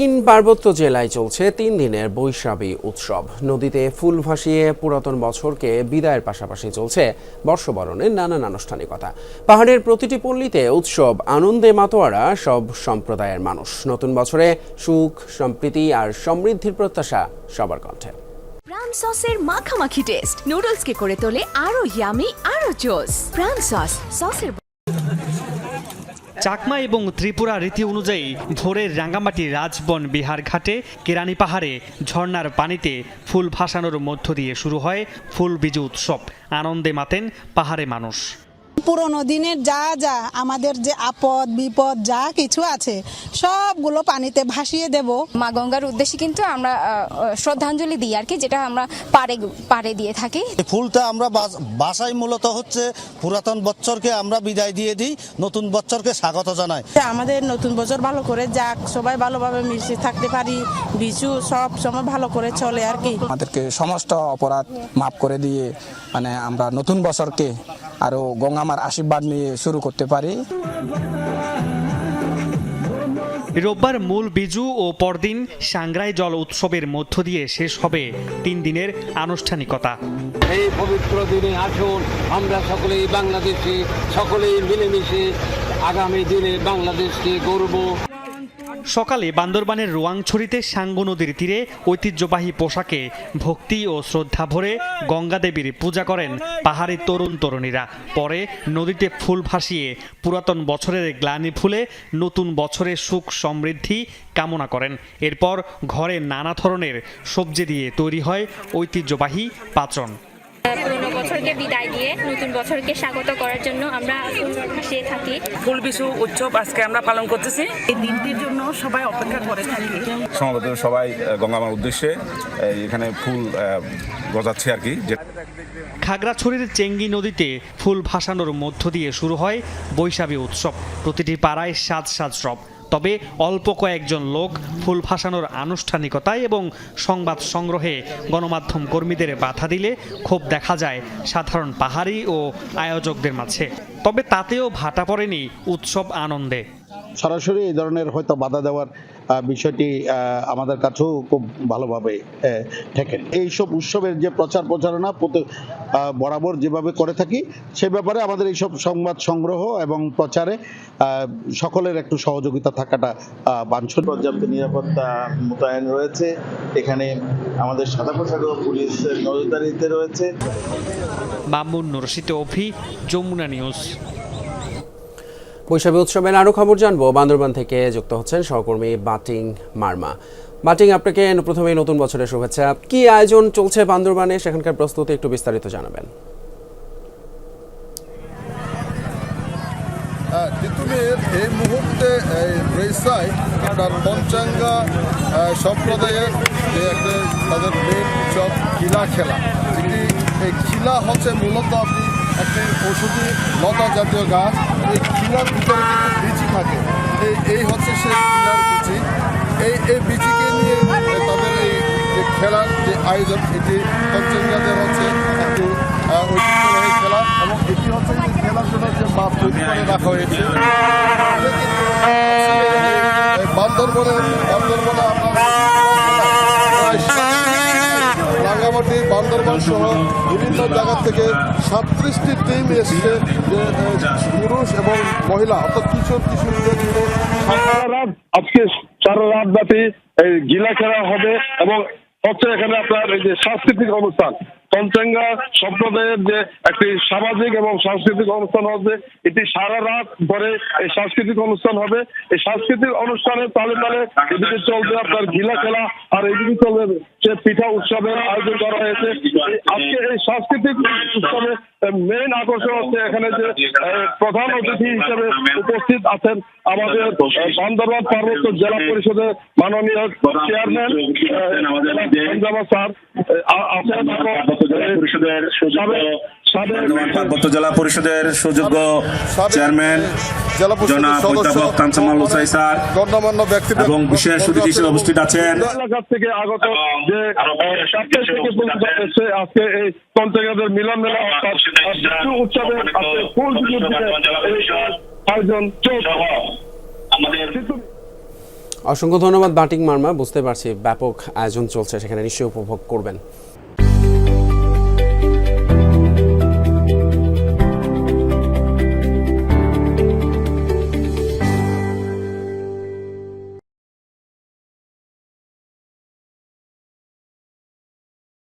তিন পার্বত্য জেলায় চলছে তিন দিনের বৈশাখী উৎসব। নদীতে ফুল ভাসিয়ে পুরাতন বছরকে বিদায়ের পাশাপাশি চলছে বর্ষবরণের নানান আনুষ্ঠানিকতা। পাহাড়ের প্রতিটি পল্লীতে উৎসব, আনন্দে মাতোয়ারা, সব সম্প্রদায়ের মানুষ। নতুন বছরে সুখ, সম্প্রীতি আর সমৃদ্ধির প্রত্যাশা সবার কণ্ঠে। প্রাণ সসের মাখামাখি টেস্ট নুডলসকে করে তোলে আরও ইয়ামি আরও জোস প্রাণ সস, সসের চাকমা এবং ত্রিপুরা রীতি অনুযায়ী ভোরের রাঙ্গামাটি রাজবন বিহার ঘাটে কেরানি পাহাড়ে ঝর্নার পানিতে ফুল ভাসানোর মধ্য দিয়ে শুরু হয় ফুল বিজু উৎসব। আনন্দে মাতেন পাহাড়ে মানুষ। পুরোনো দিনের যা যা আমাদের যে আপদ বিপদ যা কিছু আছে সবগুলো পানিতে ভাসিয়ে দেব। মা গঙ্গার উদ্দেশ্যে কিন্তু আমরা শ্রদ্ধাঞ্জলি দিই আর কি যেটা আমরা পারে পারে দিয়ে থাকি। ফুলটা আমরা বাস- বাসায় মূলত হচ্ছে পুরাতন বছরকে আমরা বিদায় দিয়ে দিই নতুন বছরকে স্বাগত জানাই। আমাদের নতুন বছর ভালো করে যাক সবাই ভালোভাবে মিশে থাকতে পারি বিচু সব সময় ভালো করে চলে আর কি। আমাদেরকে সমস্ত অপরাধ মাফ করে দিয়ে মানে আমরা নতুন বছরকে আরও গঙ্গামার আশীর্বাদ নিয়ে শুরু করতে পারি। রোববার মূল বিজু ও পরদিন সাংগ্রাই জল উৎসবের মধ্য দিয়ে শেষ হবে তিন দিনের আনুষ্ঠানিকতা। এই পবিত্র দিনে আসুন আমরা সকলেই বাংলাদেশে সকলেই মিলেমিশে আগামী দিনে বাংলাদেশকে গড়ব। সকালে বান্দরবানের রোয়াংছড়িতে সাঙ্গু নদীর তীরে ঐতিহ্যবাহী পোশাকে ভক্তি ও শ্রদ্ধা ভরে গঙ্গা দেবীর পূজা করেন পাহাড়ি তরুণ তরুণীরা। পরে নদীতে ফুল ভাসিয়ে পুরাতন বছরের গ্লানি ফুলে নতুন বছরের সুখ সমৃদ্ধি কামনা করেন। এরপর ঘরে নানা ধরনের সবজি দিয়ে তৈরি হয় ঐতিহ্যবাহী পাচন। বছরকে বিদায় দিয়ে নতুন বছরকে স্বাগত করার জন্য আমরা ভাসিয়ে থাকি। ফুল বিশু উৎসব আজকে আমরা পালন করতেছি। এই দিনটির জন্য সবাই অপেক্ষা করে থাকি। সমাবেত সবাই গঙ্গামার উদ্দেশ্যে এখানে ফুল গজাচ্ছে আর কি খাগড়াছড়ির চেঙ্গি নদীতে ফুল ভাসানোর মধ্য দিয়ে শুরু হয় বৈশাখী উৎসব। প্রতিটি পাড়ায় সাজ সাজ রব তবে অল্প কয়েকজন লোক ফুল ভাসানোর আনুষ্ঠানিকতায় এবং সংবাদ সংগ্রহে গণমাধ্যম কর্মীদের বাধা দিলে ক্ষোভ দেখা যায় সাধারণ পাহাড়ি ও আয়োজকদের মাঝে। তবে তাতেও ভাটা পড়েনি উৎসব আনন্দে। সরাসরি এই ধরনের হয়তো বাধা দেওয়ার বিষয়টি আমাদের কাছেও খুব ভালোভাবে ঠেকেন এইসব উৎসবের যে প্রচার প্রচারণা প্রতি- বরাবর যেভাবে করে থাকি সে ব্যাপারে আমাদের এইসব সংবাদ সংগ্রহ এবং প্রচারে সকলের একটু সহযোগিতা থাকাটা বাঞ্ছন পর্যাপ্ত নিরাপত্তা মোতায়েন রয়েছে। এখানে আমাদের সাদা পোশাক ও পুলিশ নজরদারিতে রয়েছে। মামুন নুরশিতে অভি যমুনা নিউজ। বৈশাখী উৎসবের আরও খবর জানব। বান্দরবান থেকে যুক্ত হচ্ছেন সহকর্মী বাটিং মার্মা। বাটিং, আপনাকে প্রথমেই নতুন বছরের শুভেচ্ছা। কি আয়োজন চলছে বান্দরবানে? সেখানকার প্রস্তুতি একটু বিস্তারিত জানাবেন। তিতুমির এই মুহূর্তে রেসায় আপনার পঞ্চাঙ্গা সম্প্রদায়ের যে একটা তাদের মেন উৎসব খিলা খেলা যেটি এই খিলা হচ্ছে মূলত আপনি একটি ওষুধি লতা জাতীয় গাছ, এই খিলার ভিতরে কিন্তু বিচি থাকে। এই এই হচ্ছে সেই খিলার বিচি। এই এই বিচিকে নিয়ে তাদের এই যে খেলার যে আয়োজন, এটি পঞ্চাঙ্গাদের হচ্ছে একটু ঐতিহ্যবাহী খেলা এবং এটি হচ্ছে যে খেলার জন্য যে মাপ তৈরি করে রাখা হয়েছে। বান্দরবনে বান্দরবনে আপনার রাঙ্গামাটি বান্দরবান সহ বিভিন্ন জায়গা থেকে সাতত্রিশটি টিম এসছে যে পুরুষ এবং মহিলা, অর্থাৎ কিছু রাত, আজকে সারা রাত ব্যাপী এই গিলা খেলা হবে এবং হচ্ছে এখানে আপনার এই যে সাংস্কৃতিক অনুষ্ঠান। পঞ্চাঙ্গা সম্প্রদায়ের যে একটি সামাজিক এবং সাংস্কৃতিক অনুষ্ঠান হবে এটি সারা রাত ধরে এই সাংস্কৃতিক অনুষ্ঠান হবে। এই সাংস্কৃতিক অনুষ্ঠানের তালে তালে এদিকে চলবে আপনার গিলা খেলা আর এদিকে চলবে সে পিঠা উৎসবের আয়োজন করা হয়েছে। আজকে এই সাংস্কৃতিক উৎসবে মেইন আকর্ষণ হচ্ছে এখানে যে প্রধান অতিথি হিসেবে উপস্থিত আছেন আমাদের বান্দরবান পার্বত্য জেলা পরিষদের মাননীয় চেয়ারম্যান স্যার আছেন পরিষদের পার্বত্য জেলা পরিষদের সুযোগ্য চেয়ারম্যান জনাব অধ্যাপক কাঞ্চমাল হোসাই স্যার এবং বিশেষ অতিথি হিসেবে উপস্থিত আছেন। থেকে আগত যে সাতটার থেকে পর্যন্ত এসে আজকে এই পঞ্চায়েতের মিলন মেলা উৎসবে আজকে ফুল আয়োজন আমাদের অসংখ্য ধন্যবাদ বাটিক মার্মা বুঝতে পারছি ব্যাপক আয়োজন চলছে সেখানে নিশ্চয়ই উপভোগ করবেন।